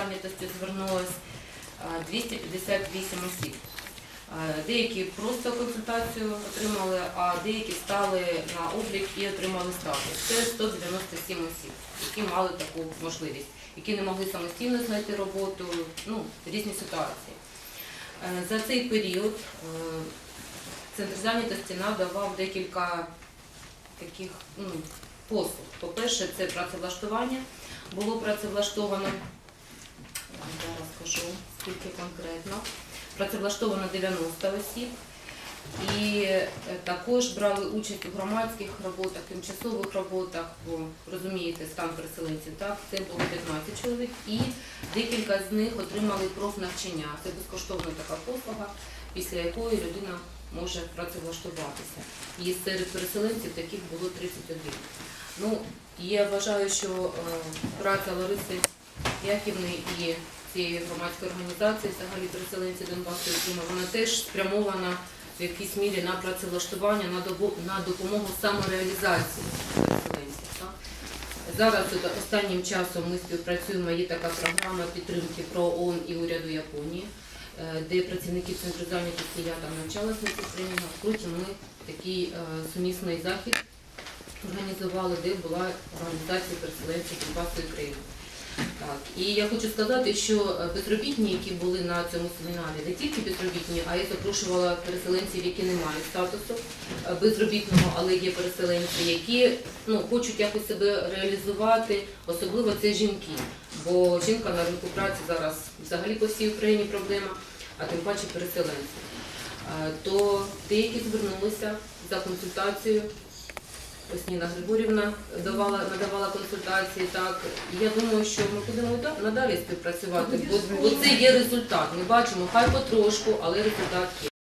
зайнятості звернулось е, 258 осіб. Е, Деякі просто консультацію отримали, а деякі стали на облік і отримали статус. Це 197 осіб, які мали таку можливість, які не могли самостійно знайти роботу, ну, різні ситуації. Е, За цей період е, центр зайнятості надавав декілька таких ну, послуг. По-перше, це працевлаштування. Було працевлаштовано, зараз скажу, скільки конкретно. Працевлаштовано 90 осіб. І е, також брали участь у громадських роботах, тимчасових роботах, бо розумієте, стан переселенців, так, це було 15 чоловік, і декілька з них отримали профнавчання. Це безкоштовна така послуга, після якої людина може працевлаштуватися. І серед переселенців таких було 31. Ну, я вважаю, що е, праця Лариси Яківни і цієї громадської організації, взагалі переселенці Донбасу, Криму, вона теж спрямована в якійсь мірі на працевлаштування, на, допомогу самореалізації переселенців. Так? Зараз от останнім часом ми співпрацюємо, є така програма підтримки про ООН і уряду Японії, е, де працівники центру зайнятості я там навчалась на цих тренінгах. Потім ми такий е, сумісний захід організували, де була організація переселенців Донбасу і Криму. Так. І я хочу сказати, що безробітні, які були на цьому семінарі, не тільки безробітні, а я запрошувала переселенців, які не мають статусу е, безробітного, але є переселенці, які ну, хочуть якось себе реалізувати, особливо це жінки. Бо жінка на ринку праці зараз взагалі по всій Україні проблема, а тим паче переселенці. Е, То деякі звернулися за консультацією. Ось Ніна Григорівна давала, надавала консультації. Так я думаю, що ми будемо надалі співпрацювати, бо, бо це є результат. Ми бачимо, хай потрошку, але результат є.